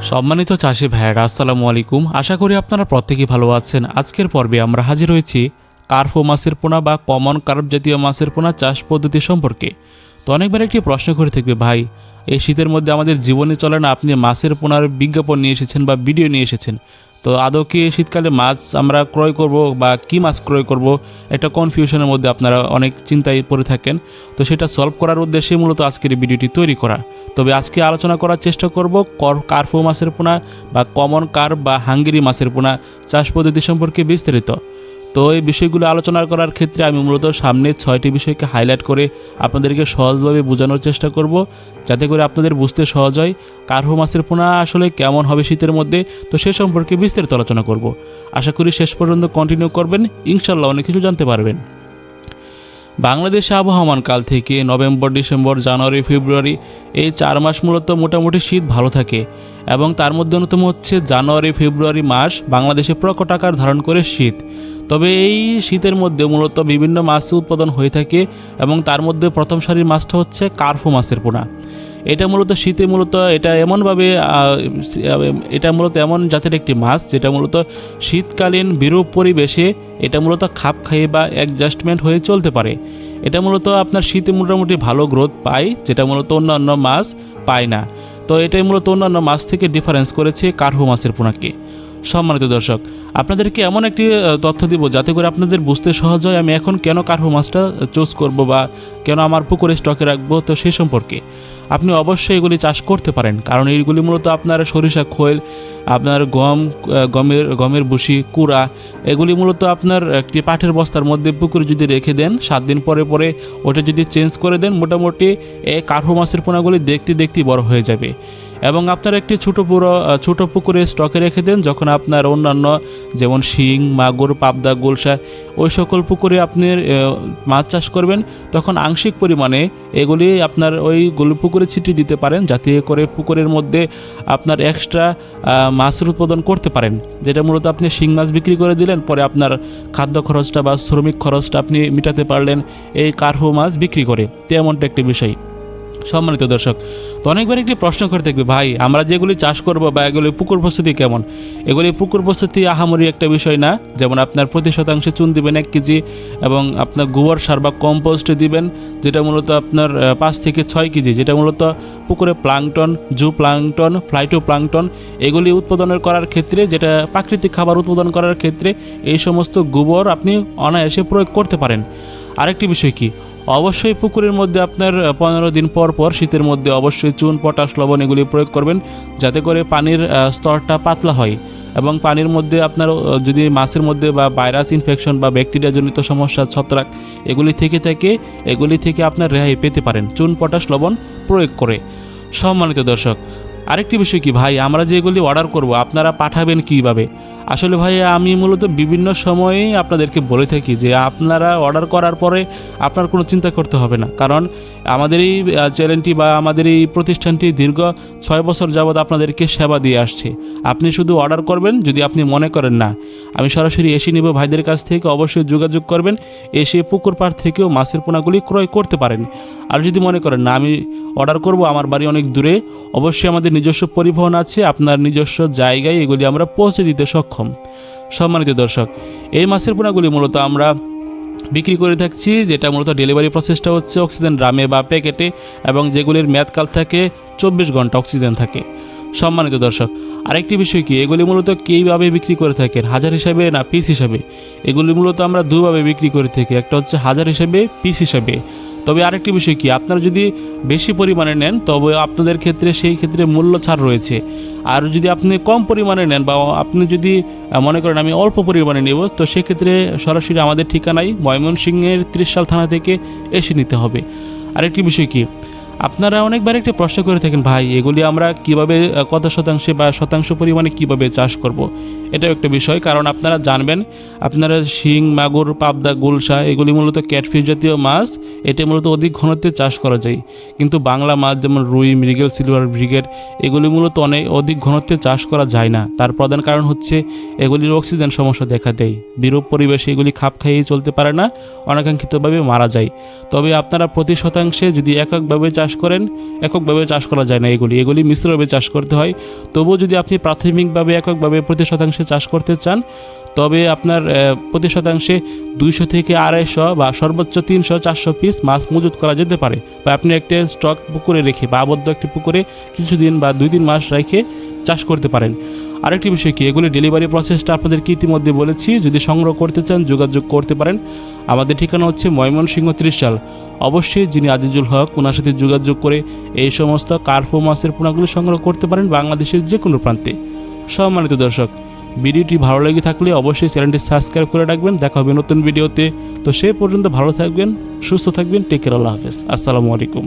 সম্মানিত চাষি ভাইয়েরা, আসসালামু আলাইকুম। আশা করি আপনারা প্রত্যেকেই ভালো আছেন। আজকের পর্বে আমরা হাজির হয়েছি কার্ফো মাছের পোনা বা কমন কার্প জাতীয় মাছের পোনা চাষ পদ্ধতি সম্পর্কে। তো অনেকবার একটি প্রশ্ন করে থাকবে, ভাই এই শীতের মধ্যে আমাদের জীবনে চলে না, আপনি মাছের পোনার বিজ্ঞাপন নিয়ে এসেছেন বা ভিডিও নিয়ে এসেছেন। তো আদৌ কি শীতকালে মাছ আমরা ক্রয় করব বা কি মাছ ক্রয় করব, একটা কনফিউশনের মধ্যে আপনারা অনেক চিন্তায় পড়ে থাকেন। তো সেটা সলভ করার উদ্দেশ্যে মূলত আজকের ভিডিওটি তৈরি করা। তবে আজকে আলোচনা করার চেষ্টা করব কর কার্ফো মাছের পোনা বা কমন কার্প বা হাঙ্গেরি মাছের পোনা, চাষ পদ্ধতি সম্পর্কে বিস্তারিত। তো এই বিষয়গুলো আলোচনা করার ক্ষেত্রে আমি মূলত সামনে ছয়টি বিষয়কে হাইলাইট করে আপনাদেরকে সহজভাবে বোঝানোর চেষ্টা করব, যাতে করে আপনাদের বুঝতে সহজ হয় কার্হো মাছের পোনা আসলে কেমন হবে শীতের মধ্যে, তো সে সম্পর্কে বিস্তারিত আলোচনা করব। আশা করি শেষ পর্যন্ত কন্টিনিউ করবেন ইনশাল্লাহ অনেক কিছু জানতে পারবেন। বাংলাদেশে আবহমান কাল থেকে নভেম্বর, ডিসেম্বর, জানুয়ারি, ফেব্রুয়ারি এই চার মাস মূলত মোটামুটি শীত ভালো থাকে এবং তার মধ্যে অন্যতম হচ্ছে জানুয়ারি, ফেব্রুয়ারি মাস বাংলাদেশে প্রকট আকার ধারণ করে শীত। তবে এই শীতের মধ্যে মূলত বিভিন্ন মাছ উৎপাদন হয়ে থাকে এবং তার মধ্যে প্রথম সারির মাছটা হচ্ছে কার্ফো মাছের পোনা। এটা মূলত শীতে মূলত এটা এমনভাবে এটা মূলত এমন জাতের একটি মাছ যেটা মূলত শীতকালীন বিরূপ পরিবেশে এটা মূলত খাপ খাইয়ে বা অ্যাডজাস্টমেন্ট হয়ে চলতে পারে। এটা মূলত আপনার শীতে মোটামুটি ভালো গ্রোথ পায়, যেটা মূলত অন্যান্য মাছ পায় না। তো এটাই মূলত অন্যান্য মাছ থেকে ডিফারেন্স করেছে কার্হো মাছের পোনাকে। সম্মানিত দর্শক, আপনাদেরকে এমন একটি তথ্য দিব যাতে করে আপনাদের বুঝতে সহজ হয়, আমি এখন কেন কার্হো মাছটা চুজ করব বা কেন আমার পুকুরে স্টকে রাখব, তো সেই সম্পর্কে। আপনি অবশ্যই এগুলি চাষ করতে পারেন, কারণ এইগুলি মূলত আপনার সরিষা, খোল, আপনার গম গমের গমের বুসি কুড়া, এগুলি মূলত আপনার একটি পাঠের বস্তার মধ্যে পুকুরে যদি রেখে দেন, সাত দিন পরে পরে ওটা যদি চেঞ্জ করে দেন, মোটামুটি এই কার্হো মাছের পোনাগুলি দেখতে দেখতে বড় হয়ে যাবে। এবং আপনার একটি ছোটো পুরো ছোটো পুকুরে স্টকে রেখে দেন যখন আপনার অন্যান্য যেমন শিং, মাগুর, পাবদা গোলসা ওই সকল পুকুরে আপনি মাছ চাষ করবেন, তখন আংশিক পরিমাণে এগুলি আপনার ওই গুলো পুকুরে ছিটিয়ে দিতে পারেন যাতে করে পুকুরের মধ্যে আপনার এক্সট্রা মাছের উৎপাদন করতে পারেন। যেটা মূলত আপনি শিং মাছ বিক্রি করে দিলেন, পরে আপনার খাদ্য খরচটা বা শ্রমিক খরচটা আপনি মেটাতে পারলেন এই কার্হো মাছ বিক্রি করে। তেমনটা একটি বিষয়। সম্মানিত দর্শক, তো অনেকবার একটি প্রশ্ন করে থাকবে ভাই, আমরা যেগুলি চাষ করব বা এগুলি পুকুর প্রস্তুতি কেমন? এগুলি পুকুর প্রস্তুতি আহামরি একটা বিষয় না। যেমন আপনার প্রতি শতাংশে চুন দিবেন এক কেজি এবং আপনার গোবর সার বা কম্পোস্ট দিবেন, যেটা মূলত আপনার পাঁচ থেকে ছয় কেজি, যেটা মূলত পুকুরে plankton zooplankton phytoplankton এগুলি উৎপাদনের করার ক্ষেত্রে, যেটা প্রাকৃতিক খাবার উৎপাদন করার ক্ষেত্রে, এই সমস্ত গোবর আপনি অনায়াসে প্রয়োগ করতে পারেন। আরেকটি বিষয় কি? অবশ্যই পুকুরের মধ্যে আপনার পনেরো দিন পর পর শীতের মধ্যে অবশ্যই চুন, পটাশ, লবণ এগুলি প্রয়োগ করবেন, যাতে করে পানির স্তরটা পাতলা হয়। এবং পানির মধ্যে আপনার যদি মাছের মধ্যে বা ভাইরাস ইনফেকশন বা ব্যাকটেরিয়াজনিত সমস্যা, ছত্রাক এগুলি থেকে থেকে, এগুলি থেকে আপনার রেহাই পেতে পারেন। চুন, পটাশ, লবণ প্রয়োগ করে। সম্মানিত দর্শক, আরেকটি বিষয় কি ভাই? আমরা যেগুলি অর্ডার করব, আপনারা পাঠাবেন কীভাবে? আসলে ভাই, আমি মূলত বিভিন্ন সময়েই আপনাদেরকে বলে থাকি যে আপনারা অর্ডার করার পরে আপনার কোনো চিন্তা করতে হবে না। কারণ আমাদের এই চ্যানেলটি বা আমাদের এই প্রতিষ্ঠানটি দীর্ঘ ছয় বছর যাবৎ আপনাদেরকে সেবা দিয়ে আসছে। আপনি শুধু অর্ডার করবেন যদি আপনি মনে করেন না। আমি সরাসরি এসে নিব ভাইদের কাছ থেকে, অবশ্যই যোগাযোগ করবেন। এসে পুকুর পাড় থেকেও মাছের পোনাগুলি ক্রয় করতে পারেন। আর যদি মনে করেন না, আমি অর্ডার করব, আমার বাড়ি অনেক দূরে, অবশ্যই আমাদের নিজস্ব পরিবহন আছে, আপনার নিজস্ব জায়গায় এগুলি আমরা পৌঁছে দিতে সক্ষম সম্মানিত দর্শক, এই মাছের পোনাগুলি মূলত আমরা বিক্রি করে থাকছি, যেটা মূলত ডেলিভারি প্রসেসটা হচ্ছে অক্সিজেন ড্রামে বা প্যাকেটে এবং যেগুলির মেয়াদকাল থাকে চব্বিশ ঘণ্টা অক্সিজেন থাকে। সম্মানিত দর্শক, আরেকটি বিষয় কি? এগুলি মূলত কীভাবে বিক্রি করে থাকেন? হাজার হিসাবে না পিস হিসাবে? এগুলি মূলত আমরা দুভাবে বিক্রি করে থাকি। একটা হচ্ছে হাজার হিসাবে, পিস হিসাবে। তবে আরেকটি বিষয় কি? আপনারা যদি বেশি পরিমাণে নেন, তবে আপনাদের ক্ষেত্রে সেই ক্ষেত্রে মূল্য ছাড় রয়েছে। আর যদি আপনি কম পরিমাণে নেন বা আপনি যদি মনে করেন আমি অল্প পরিমাণে নেব, তো সেক্ষেত্রে সরাসরি আমাদের ঠিকানায় ময়মনসিংহের ত্রিশাল থানা থেকে এসে নিতে হবে। আরেকটি বিষয় কি? আপনারা অনেকবার একটি প্রশ্ন করে থাকেন, ভাই, এগুলি আমরা কীভাবে কত শতাংশে বা শতাংশ পরিমাণে কীভাবে চাষ করব। এটাও একটা বিষয়, কারণ আপনারা জানবেন, আপনারা শিং, মাগুর, পাবদা, গুলশা, এগুলি মূলত ক্যাটফিশ জাতীয় মাছ, এটি মূলত অধিক ঘনত্বে চাষ করা যায়। কিন্তু বাংলা মাছ যেমন রুই, মৃগেল, সিলভার ব্রিগেড, এগুলি মূলত অনেক অধিক ঘনত্বে চাষ করা যায় না। তার প্রধান কারণ হচ্ছে, এগুলির অক্সিজেন সমস্যা দেখা দেয়। বিরূপ পরিবেশে এগুলি খাপ খাইয়ে চলতে পারে না, অনাকাঙ্ক্ষিতভাবে মারা যায়। তবে আপনারা প্রতি শতাংশে যদি এককভাবে চাষ চাষ করেন, এককভাবে চাষ করা যায় না এগুলি। এগুলি মিশ্রভাবে চাষ করতে হয়। তবুও যদি আপনি প্রাথমিকভাবে এককভাবে প্রতি শতাংশে চাষ করতে চান, তবে আপনার প্রতি শতাংশে দুইশো থেকে আড়াইশো বা সর্বোচ্চ তিনশো, চারশো পিস মাছ মজুত করা যেতে পারে। বা আপনি একটা স্টক পুকুরে রেখে বা আবদ্ধ একটি পুকুরে কিছুদিন বা দুই তিন মাস রেখে চাষ করতে পারেন। আরেকটি বিষয় কি, এগুলি ডেলিভারি প্রসেসটা আপনাদেরকে ইতিমধ্যে বলেছি। যদি সংগ্রহ করতে চান, যোগাযোগ করতে পারেন। আমাদের ঠিকানা হচ্ছে ময়মনসিংহ ত্রিশাল। অবশ্যই যিনি আজিজুল হক ওনার সাথে যোগাযোগ করে এই সমস্ত কার্ফো মাছের পোনাগুলি সংগ্রহ করতে পারেন বাংলাদেশের যে কোনো প্রান্তে। সম্মানিত দর্শক, ভিডিওটি ভালো লেগে থাকলে অবশ্যই চ্যানেলটি সাবস্ক্রাইব করে রাখবেন। দেখা হবে নতুন ভিডিওতে। তো সে পর্যন্ত ভালো থাকবেন, সুস্থ থাকবেন। টেক কেয়ার আল্লাহ হাফেজ। আসসালামু আলাইকুম।